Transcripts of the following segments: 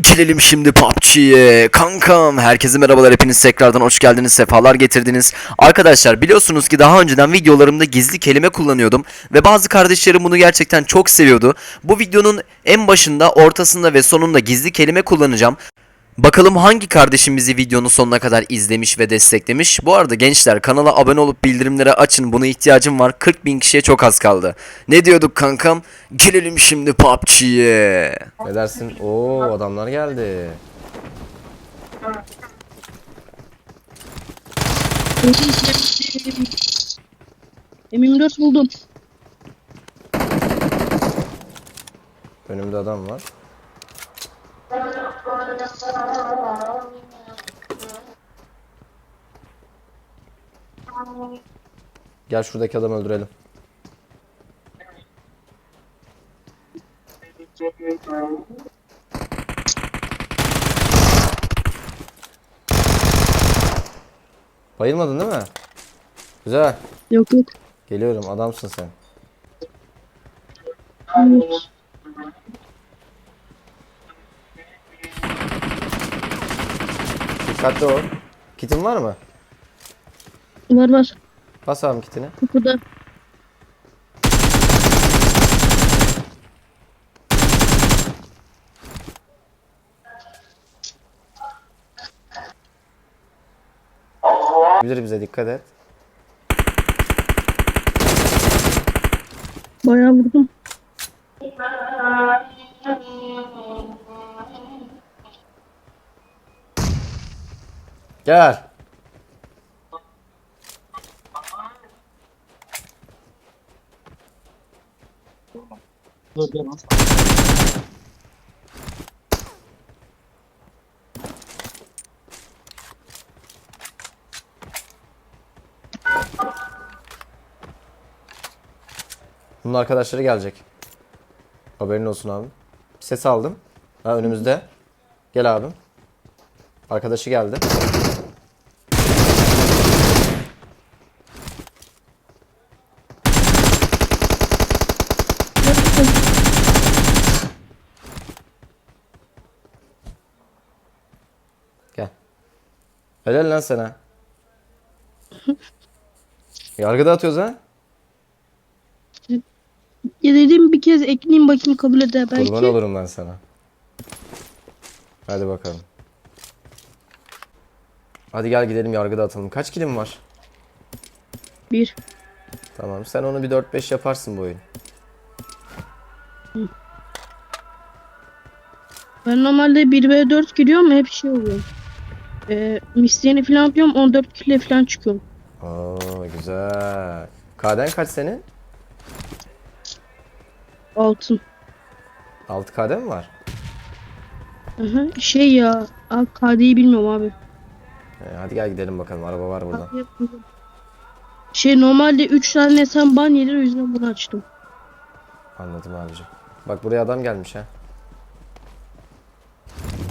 Gelelim şimdi PUBG'ye. Kankam herkese merhabalar hepiniz tekrardan hoş geldiniz sefalar getirdiniz. Arkadaşlar biliyorsunuz ki daha önceden videolarımda gizli kelime kullanıyordum ve bazı kardeşlerim bunu gerçekten çok seviyordu. Bu videonun en başında, ortasında ve sonunda gizli kelime kullanacağım. Bakalım hangi kardeşim bizi videonun sonuna kadar izlemiş ve desteklemiş. Bu arada gençler kanala abone olup bildirimleri açın. Buna ihtiyacım var. 40 bin kişiye çok az kaldı. Ne diyorduk kankam? Gelelim şimdi PUBG'ye. Ne dersin? Oo adamlar geldi. M24 buldum. Önümde adam var. Gel şuradaki adamı öldürelim. Bayılmadın değil mi? Güzel. Yok yok. Geliyorum adamsın sen. Hayır. Dikkatli ol. Kitin var mı? Var var. Bas abi kitini. Kapıda. Bilir bize dikkat et. Bayağı vurdum. Gel. Bunun arkadaşları gelecek. Haberin olsun abi. Ses aldım. Ha önümüzde. Gel abim. Arkadaşı geldi. Gel. Helal lan sana. Yargıda atıyoruz ha? Ya dedim bir kez ekleyeyim bakayım kabul eder belki. Kurban olurum ben sana. Hadi bakalım. Hadi gel gidelim yargıda atalım. Kaç kilim var? Bir. Tamam sen onu bir 4-5 yaparsın bu oyun. Ben normalde 1v4 giriyorum hep şey oluyor. Ee, misyeni falan yapıyorum 14 kille falan çıkıyorum. Oo güzel. KD'n kaç senin? Altın. 6 KD mi var? Aha, şey ya. KD'yi bilmiyorum abi. Ee, hadi gel gidelim bakalım. Araba var burada. Şey normalde 3 tane sen ban yedir o yüzden bunu açtım. Anladım abicim. Bak buraya adam gelmiş ha.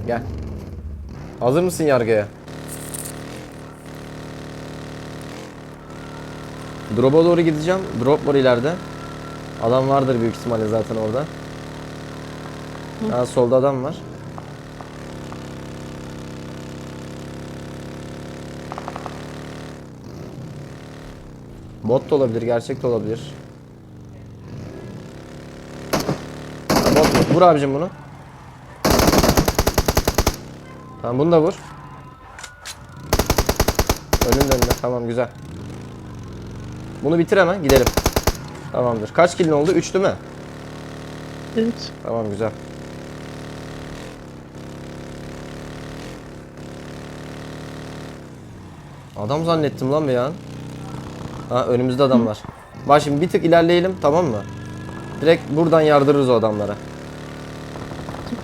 Gel. Hazır mısın yargıya? Drop'a doğru gideceğim. Drop var ileride. Adam vardır büyük ihtimalle zaten orada. Ha, solda adam var. Bot da olabilir, gerçek de olabilir. Bot bot. Vur abicim bunu. Tamam bunu da vur. Önünde önünde. Tamam güzel. Bunu bitir hemen gidelim. Tamamdır. Kaç kilin oldu? 3 değil mi? Evet. Tamam güzel. Adam zannettim lan bir an. Ha önümüzde adam var. Bak şimdi bir tık ilerleyelim tamam mı? Direkt buradan yardırırız o adamlara.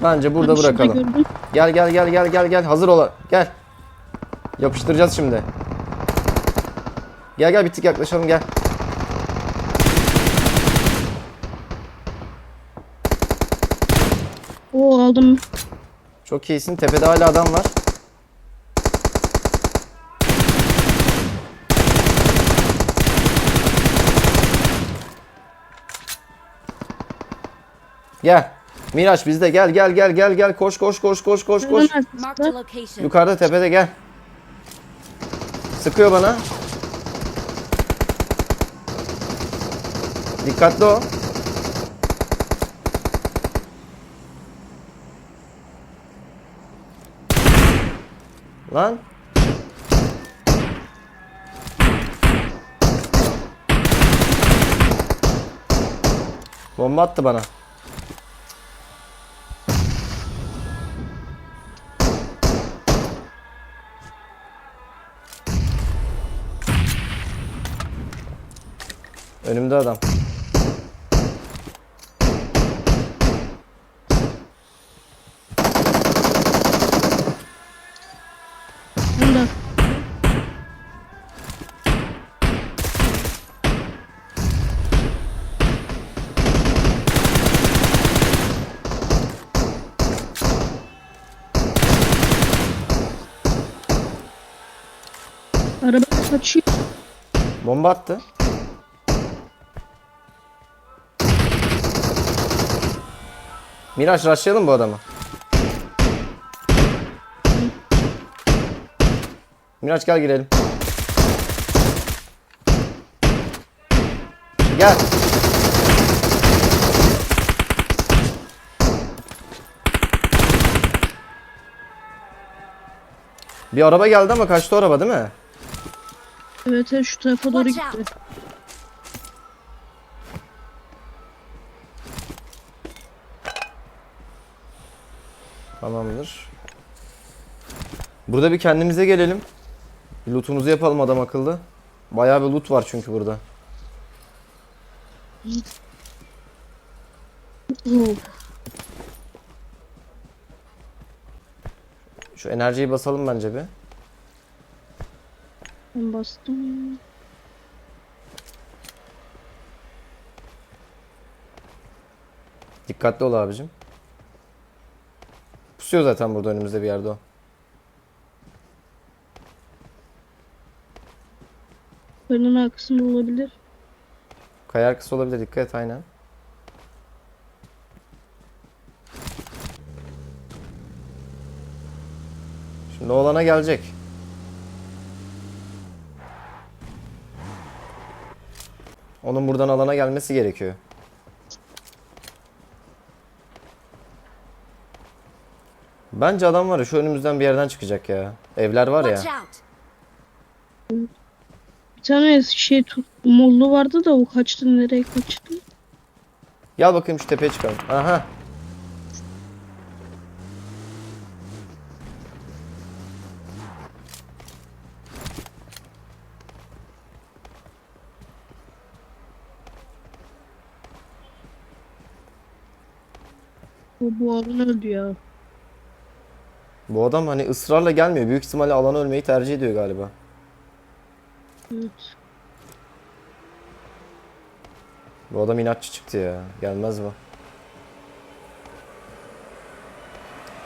Bence burada şurada bırakalım. gördüm. Gel gel gel gel gel gel hazır ol. Gel. Yapıştıracağız şimdi. Gel gel bir tık yaklaşalım gel. Oo aldım. Çok iyisin. Tepede hala adam var. Gel. Miraç bizde gel gel gel gel gel koş koş koş koş koş koş. Yukarıda tepede gel. Sıkıyor bana. Dikkatli o. Lan. Bomba attı bana. Önümde adam. Bunda. Araba kaçıyor. Bomba attı. Miraç rushlayalım bu adamı. Miraç gel girelim. Gel. Bir araba geldi ama kaçtı araba değil mi? Evet evet şu tarafa doğru gitti. Tamamdır. Burada bir kendimize gelelim. Bir lootumuzu yapalım adam akıllı. Bayağı bir loot var çünkü burada. Şu enerjiyi basalım bence bir. ben bastım. Dikkatli ol abicim. Pusuyor zaten burada önümüzde bir yerde o. Fırının arkasında olabilir. Kaya arkası olabilir dikkat et aynen. Şimdi olana gelecek. Onun buradan alana gelmesi gerekiyor. Bence adam var ya şu önümüzden bir yerden çıkacak ya. Evler var ya. Bir tane şey tut, mollu vardı da o kaçtı nereye kaçtı? Gel bakayım şu tepeye çıkalım. Aha. O bu alan öldü ya. Bu adam hani ısrarla gelmiyor. Büyük ihtimalle alana ölmeyi tercih ediyor galiba. Evet. Bu adam inatçı çıktı ya. Gelmez bu.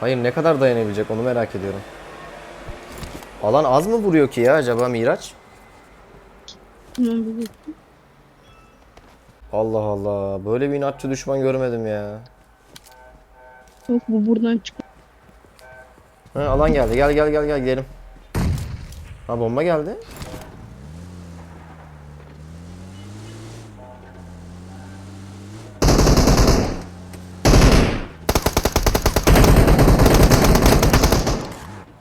Hayır ne kadar dayanabilecek onu merak ediyorum. Alan az mı vuruyor ki ya acaba Miraç? Allah Allah. Böyle bir inatçı düşman görmedim ya. Yok bu buradan çık. Ha, alan geldi. Gel gel gel gel gidelim. Ha bomba geldi.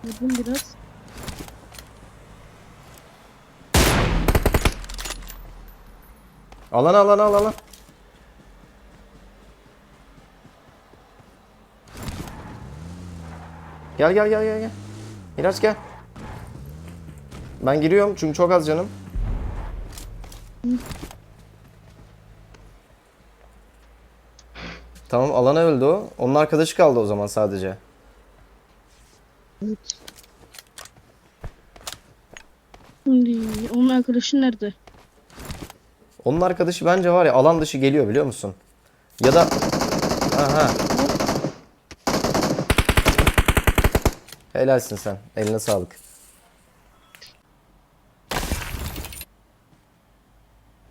Vurdum biraz. Alan alan al alan. Gel gel gel gel gel. Miraç gel. Ben giriyorum çünkü çok az canım. Tamam alana öldü o. Onun arkadaşı kaldı o zaman sadece. Onun arkadaşı nerede? Onun arkadaşı bence var ya alan dışı geliyor biliyor musun? Ya da aha. Helalsin sen. Eline sağlık.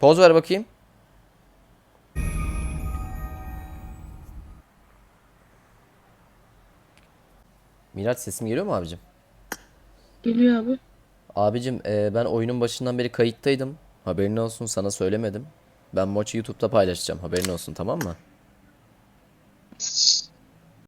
Poz ver bakayım. Miraç sesim geliyor mu abicim? Geliyor abi. Abicim e, ben oyunun başından beri kayıttaydım. Haberin olsun sana söylemedim. Ben maçı YouTube'da paylaşacağım. Haberin olsun tamam mı?